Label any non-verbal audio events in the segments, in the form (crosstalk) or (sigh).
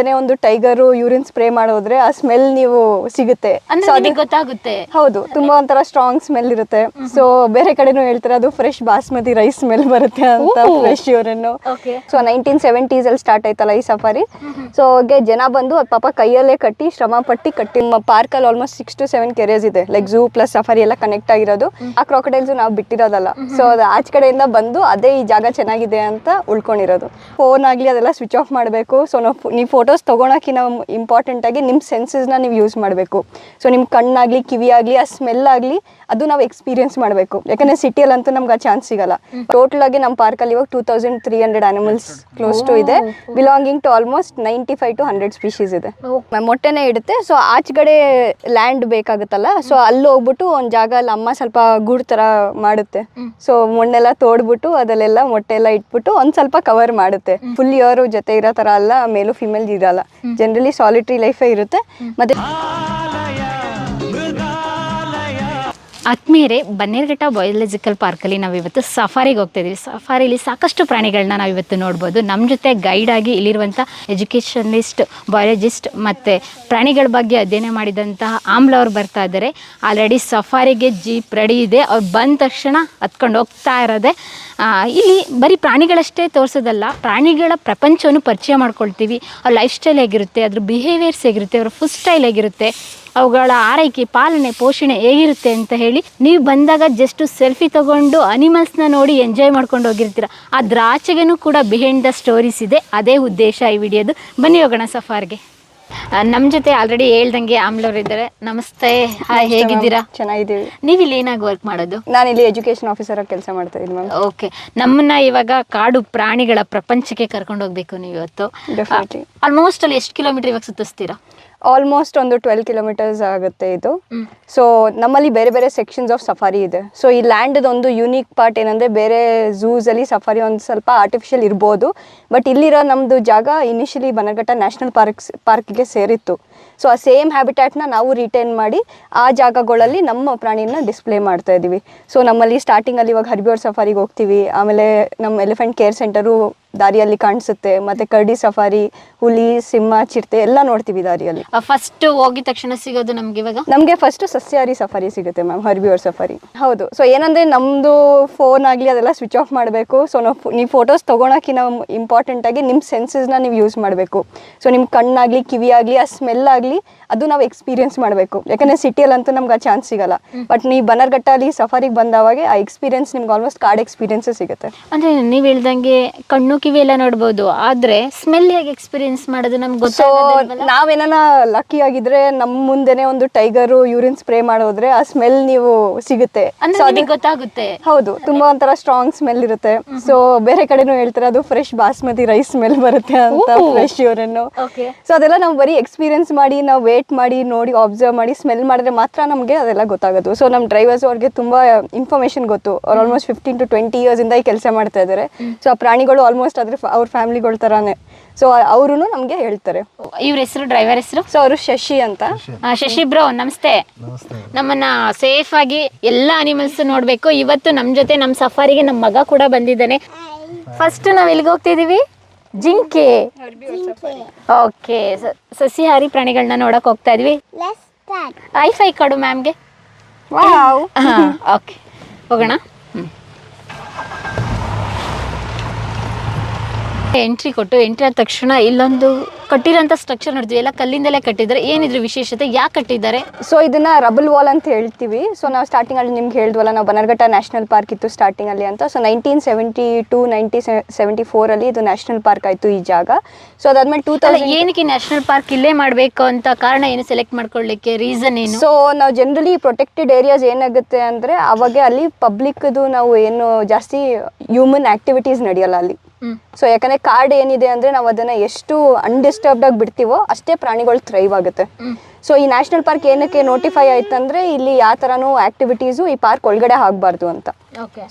ಮುಂದೆನೆ ಒಂದು tiger urine spray ಮಾಡೋದ್ರೆ ಆ ಸ್ಮೆಲ್ ನೀವು ಸಿಗುತ್ತೆ. ಅಂದ್ರೆ ಅದು- ನಿಮಗೆ ಗೊತ್ತಾಗುತ್ತೆ. ಹೌದು ತುಂಬಾ ಒಂಥರ ಸ್ಟ್ರಾಂಗ್ ಸ್ಮೆಲ್ ಇರುತ್ತೆ. ಸೊ ಬೇರೆ ಕಡೆನೂ ಹೇಳ್ತಾರೆ ಅದು ಫ್ರೆಶ್ ಬಾಸ್ಮತಿ ರೈಸ್ ಸ್ಮೆಲ್ ಬರುತ್ತೆ ಅಂತ ಓ. Fresh urine okay so nineteen seventies ಅಲ್ಲಿ ಸ್ಟಾರ್ಟ್ ಆಯ್ತಲ್ಲ ಈ ಸಫಾರಿ ಸೊ ಹಾಗೆ ಜನ ಬಂದು ಅದ್ ಪಾಪ ಕೈಯಲ್ಲೇ ಕಟ್ಟಿ ಶ್ರಮ ಪಟ್ಟಿ ಕಟ್ಟಿ ನಮ್ಮ ಪಾರ್ಕ್ ಅಲ್ಲಿ ಆಲ್ಮೋಸ್ಟ್ ಸಿಕ್ಸ್ ಟು ಸೆವೆನ್ ಕೆರೆಸ್ ಇದೆ. ಲೈಕ್ ಝೂ ಪ್ಲಸ್ ಸಫಾರಿ ಎಲ್ಲ ಕನೆಕ್ಟ್ ಆಗಿರೋದು. ಆ ಕ್ರಾಕಡೈಲ್ಸ್ ನಾವು ಬಿಟ್ಟಿರೋದಲ್ಲ. ಸೊ ಅದು ಆಚೆ ಕಡೆಯಿಂದ ಬಂದು ಅದೇ ಈ ಜಾಗ ಚೆನ್ನಾಗಿದೆ ಅಂತ ಉಳ್ಕೊಂಡಿರೋದು. ಫೋನ್ ಆಗ್ಲಿ ಅದೆಲ್ಲ ಸ್ವಿಚ್ ಆಫ್ ಮಾಡಬೇಕು. ಸೊ ನಾವು ನೀವು ಫೋಟೋಸ್ ತೊಗೊಳಕ್ಕಿಂತ ಆಗಿ ನಿಮ್ಮ ಸೆನ್ಸಸ್ನ ನೀವು ಯೂಸ್ ಮಾಡಬೇಕು. ಸೊ ನಿಮ್ಮ ಕಣ್ಣಾಗ್ಲಿ ಕಿವಿ ಆಗ್ಲಿ ಆ ಸ್ಮೆಲ್ ಆಗಲಿ ಅದು ನಾವು ಎಕ್ಸ್ಪೀರಿಯನ್ಸ್ ಮಾಡಬೇಕು. ಯಾಕಂದ್ರೆ ಸಿಟಿಯಲ್ಲಿ ಅಂತೂ ನಮ್ಗೆ ಆ ಚಾನ್ಸ್ ಸಿಗಲ್ಲ. ಟೋಟಲ್ ಆಗಿ ನಮ್ಮ ಪಾರ್ಕಲ್ಲಿ ಇವಾಗ two thousand three hundred animals close to ಇದೆ. Belonging to almost ninety five to hundred species ಇದೆ ಮ- ಮೊಟ್ಟೆನೇ ಇಡುತ್ತೆ. ಸೊ ಆಚೆಗಡೆ ಲ್ಯಾಂಡ್ ಬೇಕಾಗುತ್ತಲ್ಲ. ಸೊ ಅಲ್ಲಿ ಹೋಗ್ಬಿಟ್ಟು ಒಂದು ಜಾಗ ಅಲ್ಲಿ ಅಮ್ಮ ಸ್ವಲ್ಪ ಗೂಡು ಥರ ಮಾಡುತ್ತೆ. ಸೊ ಮಣ್ಣೆಲ್ಲ ತೋಡ್ಬಿಟ್ಟು ಅದಲ್ಲೆಲ್ಲ ಮೊಟ್ಟೆ ಎಲ್ಲ ಇಟ್ಬಿಟ್ಟು ಒಂದು ಸ್ವಲ್ಪ ಕವರ್ ಮಾಡುತ್ತೆ. ಫುಲ್ ಇಯರ್ ಜೊತೆ ಇರೋ ಥರ ಅಲ್ಲ ಮೇಲು ಫಿಮೇಲ್ ಇರಲ್ಲ. ಜನರಲಿ ಸಾಲಿಟ್ರಿ ಲೈಫೇ ಇರುತ್ತೆ. ಮತ್ತೆ ಆತ್ಮೀಯರೇ ಬನ್ನೇರ್ಘಟ್ಟ ಬಯೋಲಜಿಕಲ್ ಪಾರ್ಕಲ್ಲಿ ನಾವು ಇವತ್ತು ಸಫಾರಿಗೆ ಹೋಗ್ತಾ ಇದ್ದೀವಿ ಸಫಾರಿಲಿ ಸಾಕಷ್ಟು ಪ್ರಾಣಿಗಳನ್ನ ನಾವು ಇವತ್ತು ನೋಡ್ಬೋದು. ನಮ್ಮ ಜೊತೆ ಗೈಡ್ ಆಗಿ ಇಲ್ಲಿರುವಂಥ ಎಜುಕೇಷನಿಸ್ಟ್ ಬಯಾಲಜಿಸ್ಟ್ ಮತ್ತು ಪ್ರಾಣಿಗಳ ಬಗ್ಗೆ ಅಧ್ಯಯನ ಮಾಡಿದಂತಹ ಆಮ್ಲ ಅವ್ರು ಬರ್ತಾ ಇದ್ದಾರೆ. ಆಲ್ರೆಡಿ ಸಫಾರಿಗೆ ಜೀಪ್ ರೆಡಿ ಇದೆ. ಅವ್ರು ಬಂದ ತಕ್ಷಣ ಹತ್ಕೊಂಡು ಹೋಗ್ತಾ ಇರೋದೆ. ಇಲ್ಲಿ ಬರೀ ಪ್ರಾಣಿಗಳಷ್ಟೇ ತೋರಿಸೋದಲ್ಲ, ಪ್ರಾಣಿಗಳ ಪ್ರಪಂಚವನ್ನು ಪರಿಚಯ ಮಾಡ್ಕೊಳ್ತೀವಿ. ಅವ್ರ ಲೈಫ್ ಸ್ಟೈಲ್ ಹೇಗಿರುತ್ತೆ, ಅದ್ರ ಬಿಹೇವಿಯರ್ಸ್ ಹೇಗಿರುತ್ತೆ, ಅವ್ರ ಫುಡ್ ಸ್ಟೈಲ್ ಹೇಗಿರುತ್ತೆ. ಅವುಗಳ ಆರೈಕೆ ಪಾಲನೆ ಪೋಷಣೆ ಹೇಗಿರುತ್ತೆ ಅಂತ ಹೇಳಿ ನೀವು ಬಂದಾಗ ಜಸ್ಟ್ ಸೆಲ್ಫಿ ತಗೊಂಡು ಅನಿಮಲ್ಸ್ನ ನೋಡಿ ಎಂಜಾಯ್ ಮಾಡ್ಕೊಂಡು ಹೋಗಿರ್ತೀರ. ಅದ್ರ ಆಚೆಗೂ ಕೂಡ ಬಿಹೈಂಡ್ ದ ಸ್ಟೋರೀಸ್ ಇದೆ. ಅದೇ ಉದ್ದೇಶ ಈ ವಿಡಿಯೋದು. ಬನ್ನಿ ಹೋಗೋಣ ಸಫಾರ್ಗೆ. ನಮ್ಮ ಜೊತೆ ಆಲ್ರೆಡಿ ಹೇಳ್ದಂಗೆ ಆಮ್ಲವ್ರು ಇದ್ದಾರೆ. ನಮಸ್ತೆ. ಹಾಯ್ ಹೇಗಿದ್ದೀರಾ? ಚೆನ್ನಾಗಿದ್ದೀವಿ. ನೀವು ಇಲ್ಲಿ ಏನಾಗಿ ವರ್ಕ್ ಮಾಡೋದು? ನಾನು ಇಲ್ಲಿ ಎಜುಕೇಶನ್ ಆಫೀಸರ್ ಆಗಿ ಕೆಲಸ ಮಾಡ್ತಾ ಇದ್ದೀನಿ ಮ್ಯಾಮ್ ಓಕೆ ನಮ್ಮನ್ನ ಇವಾಗ ಕಾಡು ಪ್ರಾಣಿಗಳ ಪ್ರಪಂಚಕ್ಕೆ ಕರ್ಕೊಂಡು ಹೋಗ್ಬೇಕು ನೀವು ಇವತ್ತು. ಆಲ್ಮೋಸ್ಟ್ ಅಲ್ಲಿ ಎಷ್ಟು ಕಿಲೋಮೀಟರ್ ಇವಾಗ ಸುತ್ತಿಸ್ತೀರಾ? ಆಲ್ಮೋಸ್ಟ್ ಒಂದು ಟ್ವೆಲ್ ಕಿಲೋಮೀಟರ್ಸ್ ಆಗುತ್ತೆ ಇದು. ಸೊ ನಮ್ಮಲ್ಲಿ ಬೇರೆ ಬೇರೆ ಸೆಕ್ಷನ್ಸ್ ಆಫ್ ಸಫಾರಿ ಇದೆ. ಸೊ ಈ ಲ್ಯಾಂಡ್ ಒಂದು ಯೂನಿಕ್ ಪಾರ್ಟ್ ಏನಂದ್ರೆ ಬೇರೆ ಝೂಸಲ್ಲಿ ಸಫಾರಿ ಒಂದು ಸ್ವಲ್ಪ ಆರ್ಟಿಫಿಷಿಯಲ್ ಇರ್ಬೋದು. ಬಟ್ ಇಲ್ಲಿರೋ ನಮ್ಮದು ಜಾಗ ಇನಿಷಿಯಲಿ ಬನಘಟ್ಟ ನ್ಯಾಷನಲ್ ಪಾರ್ಕ್ಸ್ ಪಾರ್ಕ್ಗೆ ಸೇರಿತ್ತು. ಸೊ ಆ ಸೇಮ್ ಹ್ಯಾಬಿಟ್ಯಾಟ್ನ ನಾವು ರಿಟೈನ್ ಮಾಡಿ ಆ ಜಾಗಗಳಲ್ಲಿ ನಮ್ಮ ಪ್ರಾಣಿನ ಡಿಸ್ಪ್ಲೇ ಮಾಡ್ತಾ ಇದ್ದೀವಿ. ಸೊ ನಮ್ಮಲ್ಲಿ ಸ್ಟಾರ್ಟಿಂಗಲ್ಲಿ ಇವಾಗ ಹರ್ಬಿಯೋರ್ ಸಫಾರಿಗೆ ಹೋಗ್ತೀವಿ. ಆಮೇಲೆ ನಮ್ಮ ಎಲಿಫೆಂಟ್ ಕೇರ್ ಸೆಂಟರು ದಾರಿಯಲ್ಲಿ ಕಾಣಿಸುತ್ತೆ. ಮತ್ತೆ ಕರ್ಡಿ ಸಫಾರಿ ಹುಲಿ ಸಿಂಹ ಚಿರತೆ ಎಲ್ಲ ನೋಡ್ತೀವಿ ದಾರಿಯಲ್ಲಿ. ಫಸ್ಟ್ ಹೋಗಿದ ತಕ್ಷಣ ಸಿಗೋದು ನಮ್ಗೆ ಇವಾಗ? ನಮಗೆ ಫಸ್ಟ್ ಸಸ್ಯಾಹಾರಿ ಸಫಾರಿ ಸಿಗುತ್ತೆ ಮ್ಯಾಮ್ ಹರ್ಬಿಯೋರ್ ಸಫಾರಿ. ಹೌದು. ಸೊ ಏನಂದ್ರೆ ನಮ್ಮದು ಫೋನ್ ಆಗಲಿ ಅದೆಲ್ಲ ಸ್ವಿಚ್ ಆಫ್ ಮಾಡಬೇಕು. ಸೊ ನಾವು ನೀವು ಫೋಟೋಸ್ ತೊಗೊಳಕ್ಕಿಂತ ಇಂಪಾರ್ಟೆಂಟ್ ಆಗಿ ನಿಮ್ಮ ಸೆನ್ಸಸ್ನ ನೀವು ಯೂಸ್ ಮಾಡಬೇಕು. ಸೊ ನಿಮ್ಮ ಕಣ್ಣಾಗಲಿ ಕಿವಿ ಆಗಲಿ ಆ ಸ್ಮೆಲ್ ಆಗಲಿ ಅದು ನಾವು ಎಕ್ಸ್ಪೀರಿಯನ್ಸ್ ಮಾಡಬೇಕು. ಯಾಕಂದ್ರೆ ಸಿಟಿಯಲ್ಲಿ ಅಂತೂ ನಮ್ಗೆ ಆ ಚಾನ್ಸ್ ಸಿಗಲ್ಲ. ಬಟ್ ನೀವು ಬನರ್ಘಟ್ಟಲ್ಲಿ ಸಫಾರಿಗೆ ಬಂದವಾಗ ಆ ಎಕ್ಸ್ಪೀರಿಯನ್ಸ್ ನಿಮ್ಗೆ ಆಲ್ಮೋಸ್ಟ್ ಕಾರ್ಡ್ ಎಕ್ಸ್ಪೀರಿಯನ್ಸ್ ಸಿಗುತ್ತೆ. ಅಂದ್ರೆ ನೀವು ಹೇಳ್ದಂಗೆ ಕಣ್ಣು ಕಿವಿ ಎಲ್ಲ ನೋಡ್ಬೋದು. ಆದ್ರೆ ಸ್ಮೆಲ್ ಹೇಗೆ ಎಕ್ಸ್ಪೀರಿಯನ್ಸ್ ಮಾಡೋದು ನಮ್ಗೆ ಸೊ? ನಾವೇನ ಲಕ್ಕಿ ಆಗಿದ್ರೆ ನಮ್ಮ ಮುಂದೆನೆ ಒಂದು ಟೈಗರು ಯೂರಿನ್ ಸ್ಪ್ರೇ ಮಾಡೋದ್ರೆ ಆ ಸ್ಮೆಲ್ ನೀವು ಸಿಗುತ್ತೆ. ಗೊತ್ತಾಗುತ್ತೆ. ಹೌದು ತುಂಬಾ ಒಂಥರ ಸ್ಟ್ರಾಂಗ್ ಸ್ಮೆಲ್ ಇರುತ್ತೆ. ಸೊ ಬೇರೆ ಕಡೆನೂ ಹೇಳ್ತಾರೆ ಅದು ಫ್ರೆಶ್ ಬಾಸ್ಮತಿ ರೈಸ್ ಸ್ಮೆಲ್ ಬರುತ್ತೆ ಅಂತ ಫ್ರೆಶ್ ಯೂರನ್ನು ಸೊ ಅದೆಲ್ಲ ನಾವು ಬರೀ ಎಕ್ಸ್ಪೀರಿಯನ್ಸ್ ಮಾಡಿ ನಾವು ವೇಟ್ ಮಾಡಿ ನೋಡಿ ಅಬ್ಸರ್ವ್ ಮಾಡಿ ಸ್ಮೆಲ್ ಮಾಡಿದ್ರೆ ಮಾತ್ರ ನಮಗೆ ಅದೆಲ್ಲ ಗೊತ್ತಾಗೋದು. ಸೊ ನಮ್ಮ ಡ್ರೈವರ್ಸ್ ಅವ್ರಿಗೆ ತುಂಬ ಇನ್ಫಾರ್ಮೇಶನ್ ಗೊತ್ತು. ಅವ್ರು almost fifteen to twenty years ಇಂದ ಈ ಕೆಲಸ ಮಾಡ್ತಾ ಇದ್ದಾರೆ ಸೊ ಆ ಪ್ರಾಣಿಗಳು ಆಲ್ಮೋಸ್ಟ್ ಅದ್ರ ಅವ್ರ ಫ್ಯಾಮಿಲಿಗಳ ಥರಾನೇ ಸೊ ಅವರು ನಮಗೆ ಹೇಳ್ತಾರೆ. ಇವ್ರ ಹೆಸರು ಡ್ರೈವರ್ ಹೆಸರು? ಸೊ ಅವರು ಶಶಿ ಅಂತ. ಆ, ಶಶಿ ಬ್ರೋ ನಮಸ್ತೆ. ನಮ್ಮನ್ನ ಸೇಫ್ ಆಗಿ ಎಲ್ಲ ಅನಿಮಲ್ಸ್ ನೋಡಬೇಕು. ಇವತ್ತು ನಮ್ಮ ಜೊತೆ ನಮ್ಮ ಸಫಾರಿಗೆ ನಮ್ಮ ಮಗ ಕೂಡ ಬಂದಿದ್ದಾನೆ. ಫಸ್ಟ್ ನಾವು ಎಲ್ಲಿಗೆ ಹೋಗ್ತಿದೀವಿ ಜಿಂಕೆ. ಓಕೆ ಸಸ್ಯಾಹಾರಿ ಪ್ರಾಣಿಗಳನ್ನ ನೋಡಕ್ ಹೋಗ್ತಾ ಇದ್ವಿ. ಐ ಫೈ ಕೊಡು ಮ್ಯಾಮ್ಗೆ. ಓಕೆ ಹೋಗೋಣ. ಎಂಟ್ರಿ ಕೊಟ್ಟು ಎಂಟ್ರಿ ಆದ ತಕ್ಷಣ ಇಲ್ಲೊಂದು ಕಟ್ಟಿರೋಂಥ ಸ್ಟ್ರಕ್ಚರ್ ನೋಡಿದ್ವಿ. ಎಲ್ಲ ಕಲ್ಲಿಂದಲೇ ಕಟ್ಟಿದ್ದಾರೆ. ಏನಿದ್ರ ವಿಶೇಷತೆ? ಯಾಕೆ ಕಟ್ಟಿದ್ದಾರೆ? ಸೊ ಇದನ್ನ ರಬಲ್ ವಾಲ್ ಅಂತ ಹೇಳ್ತೀವಿ. ಸೊ ನಾವು ಸ್ಟಾರ್ಟಿಂಗ್ ಅಲ್ಲಿ ನಿಮ್ಗೆ ಹೇಳಿದ್ವಲ್ಲ ನಾವು ಬನರ್ಘಟ್ಟ ನ್ಯಾಷನಲ್ ಪಾರ್ಕ್ ಇತ್ತು ಸ್ಟಾರ್ಟಿಂಗ್ ಅಲ್ಲಿ ಅಂತ. So nineteen seventy to ninety seventy four ಅಲ್ಲಿ ಇದು ನ್ಯಾಷನಲ್ ಪಾರ್ಕ್ ಆಯ್ತು ಈ ಜಾಗ. ಸೊ ಅದಾದ್ಮೇಲೆ ಟೂ ತೌಸಂಡ್ ಏನಕ್ಕೆ ನ್ಯಾಷನಲ್ ಪಾರ್ಕ್ ಇಲ್ಲೇ ಮಾಡಬೇಕು ಅಂತ ಕಾರಣ ಏನು ಸೆಲೆಕ್ಟ್ ಮಾಡ್ಕೊಳ್ಳಿಕ್ಕೆ? ರೀಸನ್ ಏನು? ಸೊ ನಾವು ಜನರಲಿ ಪ್ರೊಟೆಕ್ಟೆಡ್ ಏರಿಯಾಸ್ ಏನಾಗುತ್ತೆ ಅಂದ್ರೆ ಅವಾಗ ಅಲ್ಲಿ ಪಬ್ಲಿಕ್ದು ನಾವು ಏನು ಜಾಸ್ತಿ ಹ್ಯೂಮನ್ ಆಕ್ಟಿವಿಟೀಸ್ ನಡೆಯಲ್ಲ ಅಲ್ಲಿ. ಸೊ ಯಾಕಂದ್ರೆ ಕಾರ್ಡ್ ಏನಿದೆ ಅಂದ್ರೆ ನಾವು ಅದನ್ನ ಎಷ್ಟು ಅನ್ಡಿಸ್ಟರ್ಬ್ಡ್ ಆಗಿ ಬಿಡ್ತೀವೋ ಅಷ್ಟೇ ಪ್ರಾಣಿಗಳು ಥ್ರೈವ್ ಆಗುತ್ತೆ. ಸೊ ಈ ನ್ಯಾಷನಲ್ ಪಾರ್ಕ್ ಏನಕ್ಕೆ ನೋಟಿಫೈ ಆಯ್ತಂದ್ರೆ ಇಲ್ಲಿ ಯಾವ ತರಾನು ಆಕ್ಟಿವಿಟೀಸ್ ಈ ಪಾರ್ಕ್ ಒಳಗಡೆ ಆಗಬಾರ್ದು ಅಂತ.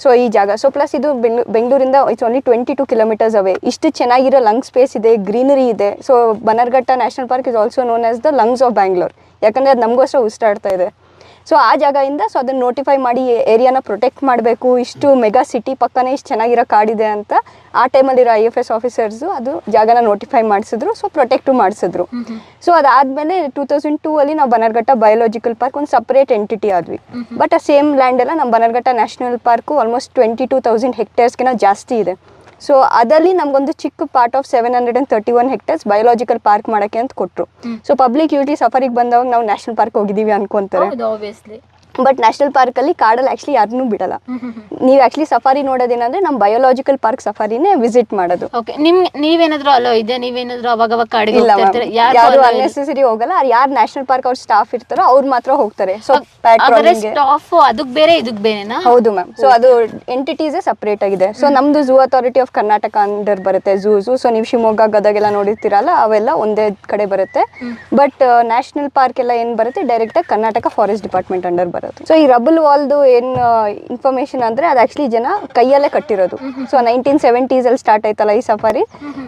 ಸೊ ಈ ಜಾಗ ಸೊ ಪ್ಲಸ್ ಇದು ಬೆಂಗಳೂರಿಂದ it's only twenty two kilometres away ಇಷ್ಟು ಚೆನ್ನಾಗಿರೋ ಲಂಗ್ ಸ್ಪೇಸ್ ಇದೆ ಗ್ರೀನರಿ ಇದೆ. So Bannerghatta national park is also known as the lungs of Bangalore ಯಾಕಂದ್ರೆ ಅದು ನಮಗೋಸ್ಕರ ಉಸಿರಾಡ್ತಾ ಇದೆ. ಸೊ ಆ ಜಾಗದಿಂದ ಸೊ ಅದನ್ನ ನೋಟಿಫೈ ಮಾಡಿ ಏರಿಯಾನ ಪ್ರೊಟೆಕ್ಟ್ ಮಾಡಬೇಕು. ಇಷ್ಟು ಮೆಗಾ ಸಿಟಿ ಪಕ್ಕನೇ ಇಷ್ಟು ಚೆನ್ನಾಗಿರೋ ಕಾಡಿದೆ ಅಂತ ಆ ಟೈಮಲ್ಲಿರೋ ಐ ಎಫ್ ಎಸ್ ಆಫೀಸರ್ಸು ಅದು ಜಾಗನ ನೋಟಿಫೈ ಮಾಡಿಸಿದ್ರು. ಸೊ ಪ್ರೊಟೆಕ್ಟು ಮಾಡಿಸಿದ್ರು. ಸೊ ಅದಾದಮೇಲೆ ಟೂ ತೌಸಂಡ್ ಟೂ ಅಲ್ಲಿ ನಾವು ಬನರ್ಘಟ್ಟ ಬಯೋಲಾಜಿಕಲ್ ಪಾರ್ಕ್ ಒಂದು ಸಪ್ರೇಟ್ ಎಂಟಿಟಿ ಆದ್ವಿ. ಬಟ್ ಆ ಸೇಮ್ ಲ್ಯಾಂಡ್ ಎಲ್ಲ ನಮ್ಮ Bannerghatta national park almost twenty two thousand ಹೆಕ್ಟೇರ್ಸ್ಗಿನ ಜಾಸ್ತಿ ಇದೆ. ಸೊ ಅದರಲ್ಲಿ ನಮಗೊಂದು ಚಿಕ್ಕ part of seven hundred and thirty one hectares biological park ಮಾಡಕ್ಕೆ ಅಂತ ಕೊಟ್ಟರು ಸೊ ಪಬ್ಲಿಕ್ ಯೂಸ್ಲಿ ಸಫರಿಗೆ ಬಂದವಾಗ ನಾವು ನ್ಯಾಷನಲ್ ಪಾರ್ಕ್ ಹೋಗಿದ್ದೀವಿ ಅನ್ಕೊಂತಾರೆ. ಬಟ್ ನ್ಯಾಷನಲ್ ಪಾರ್ಕಲ್ಲಿ ಕಾಡಲ್ಲಿ ಆ್ಯಕ್ಚುಲಿ ಯಾರನ್ನೂ ಬಿಡಲ್ಲ. ನೀವು ಆ್ಯಕ್ಚುಲಿ ಸಫಾರಿ ನೋಡೋದೇನಂದ್ರೆ ನಮ್ಮ ಬಯೋಲಾಜಿಕಲ್ ಪಾರ್ಕ್ ಸಫಾರಿನೇ ವಿಸಿಟ್ ಮಾಡೋದು. ಓಕೆ ನಿಮ್ ನೀವೇನಾದ್ರೂ ಅಲೋ ಇದೆ ನೀವೇನಾದ್ರೂ ಅವಾಗ ಅವಾಗ ಕಾಡಿಗೆ ಇಲ್ಲ ಹೋಗ್ತಾ ಇರ್ತೀರಾ? ಯಾರು ಯಾರು allow ಇಲ್ಲ? ಅನ್ನೆಸೆಸರಿ ಹೋಗಲ್ಲ. ಯಾರು ನ್ಯಾಷನಲ್ ಪಾರ್ಕ್ ಅವ್ರ ಸ್ಟಾಫ್ ಇರ್ತಾರೋ ಅವ್ರು ಮಾತ್ರ ಹೋಗ್ತಾರೆ. ಸೊ ಸ್ಟಾಫ್ ಅದಕ್ಕೆ ಬೇರೆ ಇದಕ್ಕೆ ಬೇರೆ ಹೌದು ಮ್ಯಾಮ್ ಸೊ ಅದು ಎಂಟಿಟೀಸೇ ಸಪ್ರೇಟ್ ಆಗಿದೆ. ಸೊ ನಮ್ದು zoo authority of Karnataka under ಬರುತ್ತೆ ಝೂ ಝೂ ಸೊ ನೀವು ಶಿವಮೊಗ್ಗ ಗದಗೆಲ್ಲ ನೋಡಿರ್ತೀರಲ್ಲ ಅವೆಲ್ಲ ಒಂದೇ ಕಡೆ ಬರುತ್ತೆ. ಬಟ್ ನ್ಯಾಷನಲ್ ಪಾರ್ಕ್ ಎಲ್ಲ ಏನು ಬರುತ್ತೆ? Direct Karnataka forest department under ಬರುತ್ತೆ. ಸೊ ಈ ರಬಲ್ ವಾಲ್ದು ಏನು ಇನ್ಫಾರ್ಮೇಶನ್ ಅಂದ್ರೆ ಅದು ಆಕ್ಚುಲಿ ಜನ ಕೈಯಲ್ಲೇ ಕಟ್ಟಿರೋದು. ಸೊ ನೈನ್ಟೀನ್ ಸೆವೆಂಟೀಸ್ ಅಲ್ಲಿ ಸ್ಟಾರ್ಟ್ ಆಯ್ತಲ್ಲ ಈ ಸಫಾರಿ